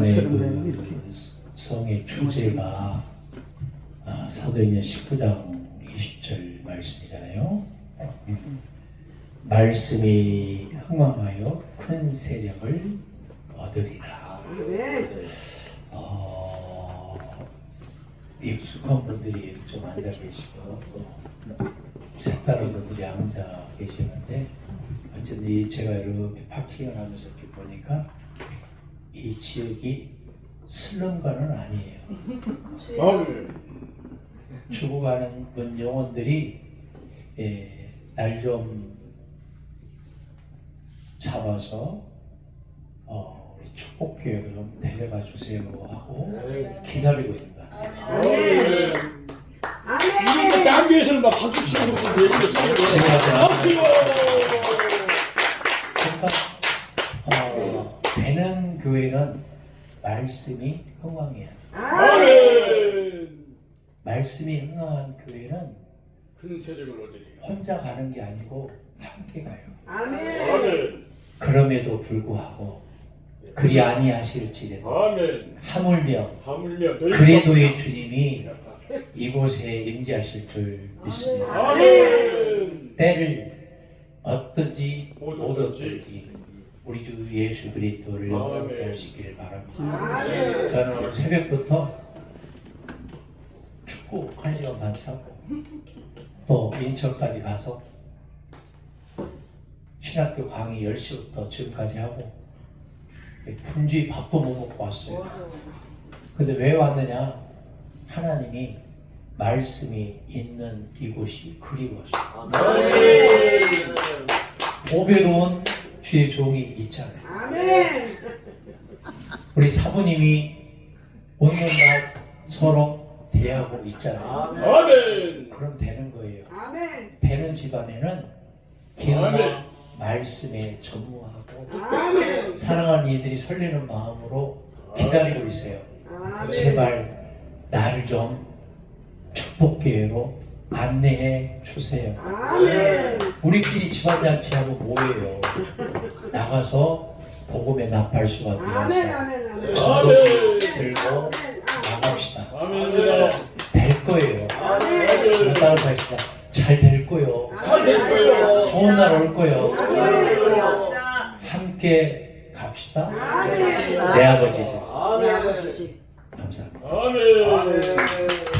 그러면 이렇게. 그 성의 주제가 아, 사도행전 19장 20절 말씀이잖아요. 말씀이 흥왕하여 큰 세력을 얻으리라. 어, 익숙한 분들이 좀 앉아 계시고 또 색다른 분들이 앉아 계시는데 어쨌든 이 제가 이렇게 파킹을 하면서 이렇게 보니까 이 지역이 슬럼가는 아니에요. 죽어가는 분 영혼들이 예, 날 좀 잡아서 어, 우리 축복교회로 좀 데려가 주세요 하고 기다리고 있는 거예요. 아멘. 이런 거 남교에서는 막 박수 치고 제가! 그러니까 어, 되는 교회는 말씀이 흥왕이야. 아멘. 말씀이 흥왕한 교회는 큰 세력을 얻으리. 혼자 가는 게 아니고 함께 가요. 아멘. 그럼에도 불구하고 그리 아니하실지라도 아멘. 하물며 하물며 너희 그래도의 주님이 이곳에 임재하실 줄 믿습니다. 아멘. 때를 어떤지 못못 얻든지. 우리 주 예수 그리스도를 아멘. 하시기를 바랍니다. 저는 오늘 새벽부터 축구 한 시간 반 차고 또 인천까지 가서 신학교 강의 10시부터 지금까지 하고 분주히 밥도 못 먹고 왔어요. 근데 왜 왔느냐? 하나님이 말씀이 있는 이곳이 그리워서 아멘. 보배로운 주의 종이 있잖아요. 우리 사부님이 날 서로 대하고 있잖아요. 아멘. 그럼 되는 거예요. 되는 집안에는 기도와 아멘. 말씀에 전무하고 사랑하는 이들이 설레는 마음으로 기다리고 있어요. 제발 나를 좀 축복교회로 안내해 주세요. 우리끼리 집안잔치하고 뭐예요? 나가서 복음의 나팔수가 되어서 전도 들고 나갑시다. 될 거예요. 아멘. 따라가겠습니다. 잘될 거예요. 잘될 거예요. 좋은 날 올 거예요. 함께 갑시다. 내 아버지죠. 아멘. 감사합니다. 아멘.